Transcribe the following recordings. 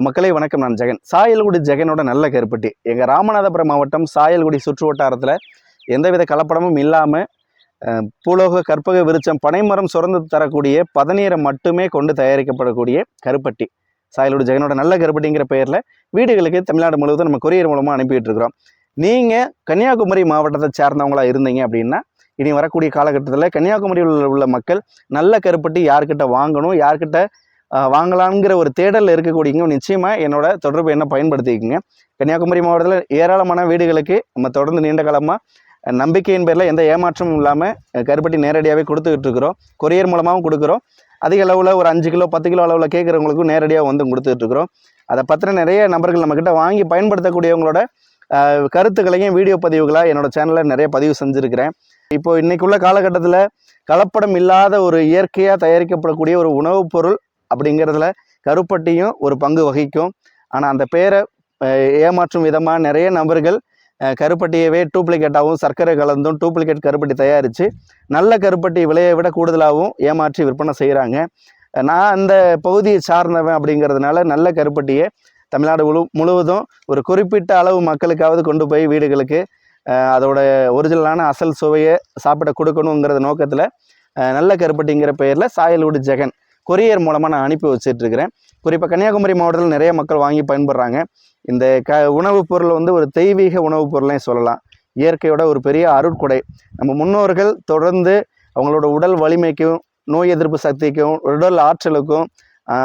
மக்களே வணக்கம். நான் ஜெகன். சாயல்குடி ஜெகனோட நல்ல கருப்பட்டி. எங்கள் ராமநாதபுரம் மாவட்டம் சாயல்குடி சுற்று வட்டாரத்தில் எந்தவித கலப்படமும் இல்லாமல் பூலோக கற்பக விருச்சம் பனைமரம் சுரந்து தரக்கூடிய பதநீரை மட்டுமே கொண்டு தயாரிக்கப்படக்கூடிய கருப்பட்டி. சாயல்குடி ஜெகனோட நல்ல கருப்பட்டிங்கிற பெயரில் வீடுகளுக்கு தமிழ்நாடு முழுவதும் நம்ம கொரியர் மூலமாக அனுப்பிட்டு இருக்கிறோம். நீங்கள் கன்னியாகுமரி மாவட்டத்தை சேர்ந்தவங்களா இருந்தீங்க அப்படின்னா இனி வரக்கூடிய காலகட்டத்தில் கன்னியாகுமரியில் உள்ள- மக்கள் நல்ல கருப்பட்டி யார்கிட்ட வாங்கணும் யார்கிட்ட வாங்கலாங்கிற ஒரு தேடலில் இருக்கக்கூடியவங்க நிச்சயமாக என்னோட தொடர்பு என்ன பயன்படுத்திக்கோங்க? கன்னியாகுமரி மாவட்டத்தில் ஏராளமான வீடுகளுக்கு நம்ம தொடர்ந்து நீண்ட காலமாக நம்பிக்கையின் பேரில் எந்த ஏமாற்றமும் இல்லாமல் கருப்பட்டி நேரடியாகவே கொடுத்துக்கிட்டு இருக்கிறோம். கொரியர் மூலமாகவும் கொடுக்குறோம். அதிக அளவில் ஒரு அஞ்சு கிலோ பத்து கிலோ அளவில் கேட்குறவங்களுக்கும் நேரடியாக வந்து கொடுத்துட்டு இருக்கிறோம். அதை பற்றின நிறைய நபர்கள் நம்மக்கிட்ட வாங்கி பயன்படுத்தக்கூடியவங்களோட கருத்துக்களையும் வீடியோ பதிவுகளாக என்னோட சேனலில் நிறைய பதிவு செஞ்சுருக்கிறேன். இப்போ இன்றைக்குள்ள காலகட்டத்தில் கலப்படம் இல்லாத ஒரு இயற்கையாக தயாரிக்கப்படக்கூடிய ஒரு உணவுப் பொருள் அப்படிங்கிறதுல கருப்பட்டியும் ஒரு பங்கு வகிக்கும். ஆனால் அந்த பேரை ஏமாற்றும் விதமாக நிறைய நபர்கள் கருப்பட்டியவே டூப்ளிகேட்டாகவும் சர்க்கரை கலந்தும் டூப்ளிகேட் கருப்பட்டி தயாரித்து நல்ல கருப்பட்டி விலையை விட கூடுதலாகவும் ஏமாற்றி விற்பனை செய்கிறாங்க நான் அந்த பகுதியை சார்ந்தவன் அப்படிங்கிறதுனால நல்ல கருப்பட்டியை தமிழ்நாடு முழு முழுவதும் ஒரு குறிப்பிட்ட அளவு மக்களுக்காவது கொண்டு போய் வீடுகளுக்கு அதோட ஒரிஜினலான அசல் சுவையை சாப்பிட கொடுக்கணுங்கிறத நோக்கத்தில் நல்ல கருப்பட்டிங்கிற பெயரில் சாயல்வுடு ஜெகன் கொரியர் மூலமாக நான் அனுப்பி வச்சிட்ருக்கிறேன் குறிப்பாக கன்னியாகுமரி மாவட்டத்தில் நிறைய மக்கள் வாங்கி பயன்படுறாங்க. இந்த க உணவுப் பொருள் வந்து ஒரு தெய்வீக உணவுப் பொருளையும் சொல்லலாம். இயற்கையோட ஒரு பெரிய அருட்கொடை. நம்ம முன்னோர்கள் தொடர்ந்து அவங்களோட உடல் வலிமைக்கும் நோய் எதிர்ப்பு சக்திக்கும் உடல் ஆற்றலுக்கும்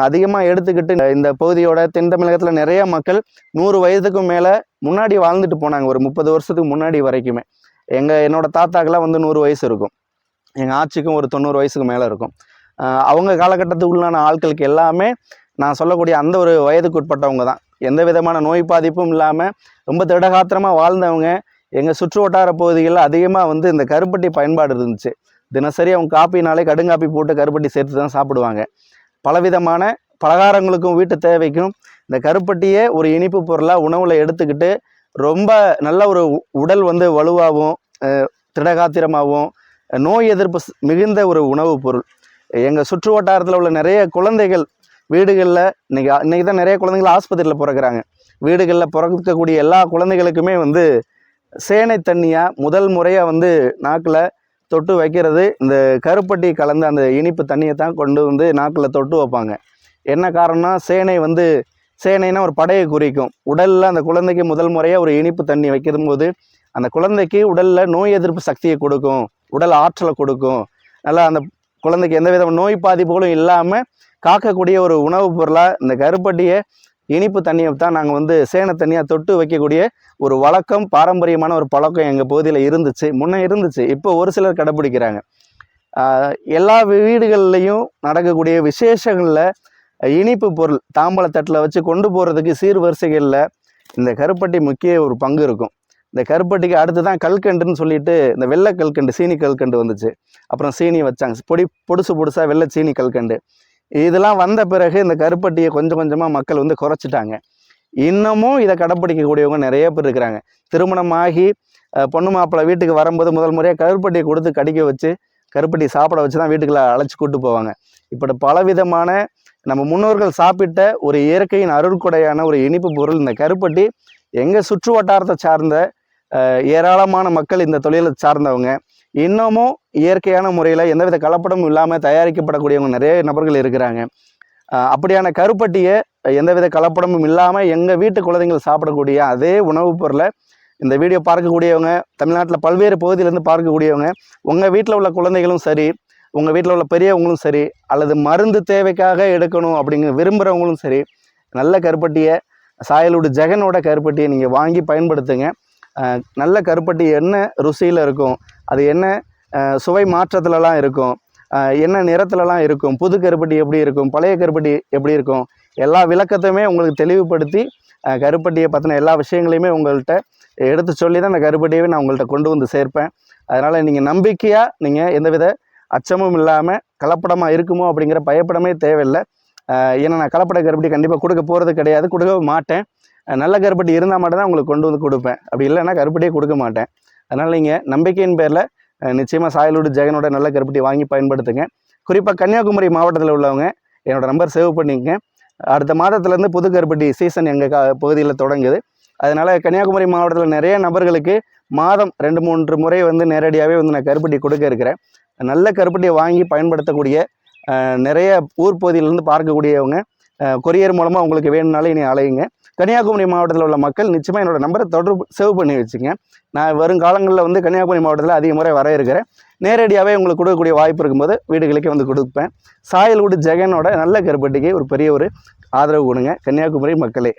அதிகமாக எடுத்துக்கிட்டு இந்த பகுதியோட தென் தமிழகத்தில் நிறைய மக்கள் நூறு வயதுக்கும் மேலே முன்னாடி வாழ்ந்துட்டு போனாங்க. ஒரு முப்பது வருஷத்துக்கு முன்னாடி வரைக்குமே. எங்கள் என்னோட தாத்தாக்கெல்லாம் வந்து நூறு வயசு இருக்கும். எங்கள் ஆட்சிக்கும் ஒரு தொண்ணூறு வயசுக்கு மேலே இருக்கும். அவங்க அவங்க காலகட்டத்துக்குள்ளான ஆட்களுக்கு எல்லாமே நான் சொல்லக்கூடிய அந்த ஒரு வயதுக்கு உட்பட்டவங்க தான். எந்த விதமான நோய் பாதிப்பும் இல்லாமல் ரொம்ப திடகாத்திரமாக வாழ்ந்தவங்க எங்கள் சுற்று வட்டார பகுதிகளில் அதிகமாக வந்து இந்த கருப்பட்டி பயன்பாடு இருந்துச்சு. தினசரி அவங்க காப்பினாலே கடுங்காப்பி போட்டு கருப்பட்டி சேர்த்து தான் சாப்பிடுவாங்க. பலவிதமான பலகாரங்களுக்கும் வீட்டு தேவைக்கும் இந்த கருப்பட்டியே ஒரு இனிப்பு பொருளாக உணவில் எடுத்துக்கிட்டு ரொம்ப நல்ல ஒரு உடல் வந்து வலுவாகவும் திடகாத்திரமாகவும் நோய் எதிர்ப்பு மிகுந்த ஒரு உணவுப் பொருள். எங்கள் சுற்று வட்டாரத்தில் உள்ள நிறைய குழந்தைகள் வீடுகளில் இன்னைக்கு இன்றைக்கி தான் நிறைய குழந்தைகள் ஆஸ்பத்திரியில் பிறக்கிறாங்க. வீடுகளில் பிறக்கக்கூடிய எல்லா குழந்தைகளுக்குமே வந்து சேனை தண்ணியாக முதல் முறையாக வந்து நாக்கில் தொட்டு வைக்கிறது. இந்த கருப்பட்டி கலந்த அந்த இனிப்பு தண்ணியை தான் கொண்டு வந்து நாக்கில் தொட்டு வைப்பாங்க. என்ன காரணம்னா சேனை வந்து சேனைனா ஒரு படையை குறிக்கும். உடலில் அந்த குழந்தைக்கு முதல் முறையாக ஒரு இனிப்பு தண்ணி வைக்கும் போது அந்த குழந்தைக்கு உடலில் நோய் எதிர்ப்பு சக்தியை கொடுக்கும். உடல் ஆற்றலை கொடுக்கும். நல்லா அந்த குழந்தைக்கு எந்த விதமான நோய் பாதிப்புகளும் இல்லாமல் காக்கக்கூடிய ஒரு உணவுப் பொருளாக இந்த கருப்பட்டியை இனிப்பு தண்ணியை தான் நாங்கள் வந்து சேன தண்ணியாக தொட்டு வைக்கக்கூடிய ஒரு வழக்கம் பாரம்பரியமான ஒரு பழக்கம் எங்கள் பகுதியில் இருந்துச்சு. முன்னே இருந்துச்சு. இப்போ ஒரு சிலர் கடைப்பிடிக்கிறாங்க எல்லா வீடுகள்லையும் நடக்கக்கூடிய விசேஷங்களில் இனிப்பு பொருள் தாம்பழத்தட்டில் வச்சு கொண்டு போகிறதுக்கு சீர்வரிசைகளில் இந்த கருப்பட்டி முக்கிய ஒரு பங்கு இருக்கும். இந்த கருப்பட்டிக்கு அடுத்து தான் கல்கண்டுன்னு சொல்லிட்டு இந்த வெள்ளை கல்கண்டு சீனி கல்கண்டு வந்துச்சு. அப்புறம் சீனி வச்சாங்க. பொடி பொடுசு பொடுசாக வெள்ளை சீனி கல்கண்டு. இதெல்லாம் வந்த பிறகு இந்த கருப்பட்டியை கொஞ்சம் கொஞ்சமாக மக்கள் வந்து குறைச்சிட்டாங்க. இன்னமும் இதை கடைப்பிடிக்கக்கூடியவங்க நிறைய பேர் இருக்கிறாங்க. திருமணமாகி பொண்ணு மாப்பிள்ளை வீட்டுக்கு வரும்போது முதல் முறையாக கருப்பட்டியை கொடுத்து கடிக்க வச்சு கருப்பட்டி சாப்பிட வச்சு தான் வீட்டுக்குள்ள அழைச்சி கூட்டு போவாங்க. இப்படி பலவிதமான நம்ம முன்னோர்கள் சாப்பிட்ட ஒரு இயற்கையின் அருள்கொடையான ஒரு இனிப்பு பொருள் இந்த கருப்பட்டி எங்கள் சுற்று வட்டாரத்தை சார்ந்த ஏராளமான மக்கள் இந்த தொழிலை சார்ந்தவங்க. இன்னமும் இயற்கையான முறையில் எந்தவித கலப்படமும் இல்லாமல் தயாரிக்கப்படக்கூடியவங்க நிறைய நபர்கள் இருக்கிறாங்க. அப்படியான கருப்பட்டியை எந்தவித கலப்படமும் இல்லாமல் எங்கள் வீட்டு குழந்தைங்கள் சாப்பிடக்கூடிய அதே உணவுப் பொருளை இந்த வீடியோ பார்க்கக்கூடியவங்க தமிழ்நாட்டில் பல்வேறு பகுதியிலேருந்து பார்க்கக்கூடியவங்க உங்கள் வீட்டில் உள்ள குழந்தைகளும் சரி உங்கள் வீட்டில் உள்ள பெரியவங்களும் சரி அல்லது மருந்து தேவைக்காக எடுக்கணும் அப்படிங்கிற விரும்புகிறவங்களும் சரி நல்ல கருப்பட்டியை சாயலோடு ஜெகனோட கருப்பட்டியை நீங்கள் வாங்கி பயன்படுத்துங்க. நல்ல கருப்பட்டி என்ன ருசியில் இருக்கும். அது என்ன சுவை மாற்றத்துலலாம் இருக்கும். என்ன நிறத்துலலாம் இருக்கும். புது கருப்பட்டி எப்படி இருக்கும்? பழைய கருப்பட்டி எப்படி இருக்கும்? எல்லா விளக்கத்தையுமே உங்களுக்கு தெளிவுபடுத்தி கருப்பட்டியை பற்றின எல்லா விஷயங்களையுமே உங்கள்கிட்ட எடுத்து சொல்லி தான் அந்த கருப்பட்டியவே நான் உங்கள்கிட்ட கொண்டு வந்து சேர்ப்பேன். அதனால் நீங்கள் நம்பிக்கையாக நீங்கள் எந்தவித அச்சமும் இல்லாமல் கலப்படமாக இருக்குமோ அப்படிங்கிற பயப்படமே தேவையில்லை. ஏன்னா நான் கலப்பட கருப்பட்டி கண்டிப்பாக கொடுக்க போகிறது கிடையாது. கொடுக்கவும் மாட்டேன். நல்ல கருப்பட்டி இருந்தால் மட்டும் தான் உங்களுக்கு கொண்டு வந்து கொடுப்பேன். அப்படி இல்லைன்னா கருப்பட்டியே கொடுக்க மாட்டேன். அதனால் நீங்கள் நம்பிக்கையின் பேரில் நிச்சயமாக சாயலோடு ஜெகனோட நல்ல கருப்பட்டி வாங்கி பயன்படுத்துங்க. குறிப்பாக கன்னியாகுமரி மாவட்டத்தில் உள்ளவங்க என்னோட நம்பர் சேவ் பண்ணிக்கங்க. அடுத்த மாதத்துலேருந்து புது கருப்பட்டி சீசன் எங்கள் கா பகுதியில் தொடங்குது. அதனால் கன்னியாகுமரி மாவட்டத்தில் நிறைய நபர்களுக்கு மாதம் ரெண்டு மூன்று முறை வந்து நேரடியாகவே வந்து நான் கருப்பட்டி கொடுக்க இருக்கிறேன். நல்ல கருப்பட்டியை வாங்கி பயன்படுத்தக்கூடிய நிறைய ஊர் பகுதியிலேருந்து பார்க்கக்கூடியவங்க கொரியர் மூலமாக உங்களுக்கு வேணும்னாலும் இனி அலையுங்க. கன்னியாகுமரி மாவட்டத்தில் உள்ள மக்கள் நிச்சயமாக என்னோடய நம்பரை தொடர்பு சேவ் பண்ணி வச்சுங்க. நான் வரும் காலங்களில் வந்து கன்னியாகுமரி மாவட்டத்தில் அதிக முறை வர இருக்கிறேன் நேரடியாகவே உங்களுக்கு கொடுக்கக்கூடிய வாய்ப்பு இருக்கும்போது வீடுகளுக்கே வந்து கொடுப்பேன். சாயல்வுடு ஜெகனோட நல்ல கருப்பட்டிக்கு ஒரு பெரிய ஒரு ஆதரவு கொடுங்க. கன்னியாகுமரி மக்களே.